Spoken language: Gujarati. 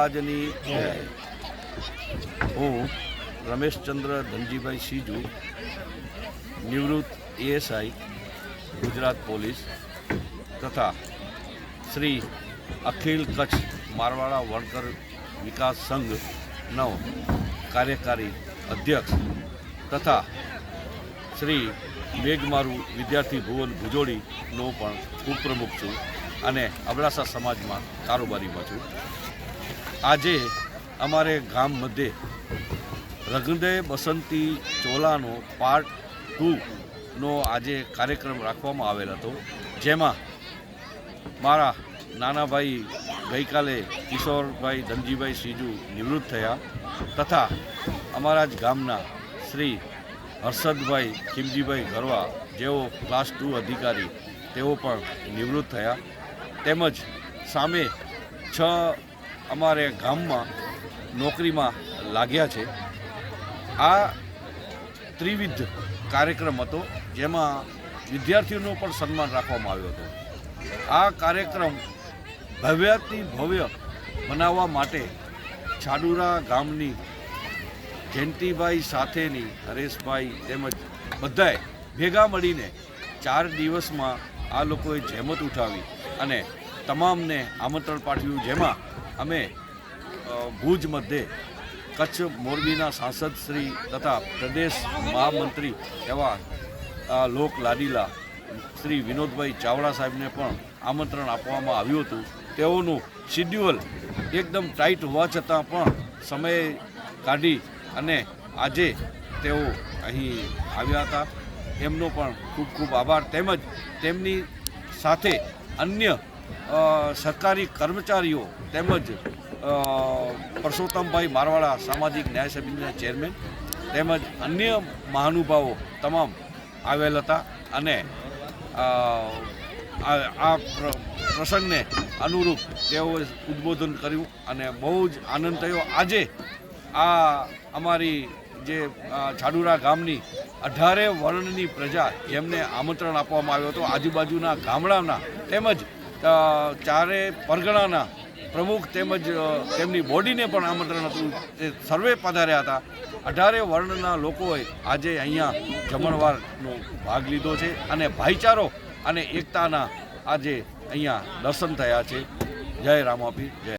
આજની હું રમેશચંદ્ર ધનજીભાઈ સીજુ, નિવૃત્ત એએસઆઈ, ગુજરાત પોલીસ, તથા શ્રી અખિલ કચ્છ મારવાડા વણકર વિકાસ સંઘનો કાર્યકારી અધ્યક્ષ, તથા શ્રી મેઘમારુ વિદ્યાર્થી ભુવન ભુજોડીનો પણ ઉપપ્રમુખ છું અને અબડાસા સમાજમાં કારોબારીમાં છું. આજે અમારે ગામ મધ્યે રઘુદય બસંતી ચોલાનો પાર્ટ ટુનો આજે કાર્યક્રમ રાખવામાં આવેલ હતો. જેમાં મારા નાના ભાઈ ગઈકાલે કિશોરભાઈ ધનજીભાઈ સીજુ નિવૃત્ત થયા તથા અમારા જ ગામના શ્રી હર્ષદભાઈ ખીમજીભાઈ ગરવા જેઓ ક્લાસ ટુ અધિકારી, તેઓ પણ નિવૃત્ત થયા. તેમજ સામે છ અમારે ગામમાં નોકરીમાં લાગ્યા છે. આ ત્રિવિધ કાર્યક્રમ હતો જેમાં વિદ્યાર્થીઓનું પણ સન્માન રાખવામાં આવ્યું હતું. આ કાર્યક્રમ ભવ્યાતિ ભવ્ય બનાવવા માટે છાડુરા ગામની જયંતિભાઈ સાથેની હરેશભાઈ તેમજ બધાએ ભેગા મળીને ચાર દિવસમાં આ લોકોએ જહેમત ઉઠાવી અને તમામને આમંત્રણ પાઠવ્યું, જેમાં અમે ભુજ મધ્યે કચ્છ મોરબીના સાંસદ શ્રી તથા પ્રદેશ મહામંત્રી એવા લોક લાડીલા શ્રી વિનોદભાઈ ચાવડા સાહેબને પણ આમંત્રણ આપવામાં આવ્યું હતું. તેઓનું શિડ્યુઅલ એકદમ ટાઈટ હોવા છતાં પણ સમય કાઢી અને આજે તેઓ અહીં આવ્યા હતા. એમનો પણ ખૂબ ખૂબ આભાર. તેમજ તેમની સાથે અન્ય સરકારી કર્મચારીઓ તેમજ પરસોત્તમભાઈ મારવાડા સામાજિક ન્યાય સમિતિના ચેરમેન તેમજ અન્ય મહાનુભાવો તમામ આવેલ હતા અને આ પ્રસંગને અનુરૂપ તેઓએ ઉદ્બોધન કર્યું અને બહુ જ આનંદ થયો. આજે આ અમારી જે છાડુરા ગામની અઢારે વર્ણની પ્રજા જેમને આમંત્રણ આપવામાં આવ્યું હતું, આજુબાજુના ગામડાના તેમજ ચારે પરગણાના પ્રમુખ તેમજ તેમની બોડીને પણ આમંત્રણ હતું. તે સર્વે પધાર્યા હતા. અઢારે વર્ણના લોકોએ આજે અહીંયા જમણવારનો ભાગ લીધો છે અને ભાઈચારો અને એકતાના આજે અહીંયા દર્શન થયા છે. જય રામાપી જય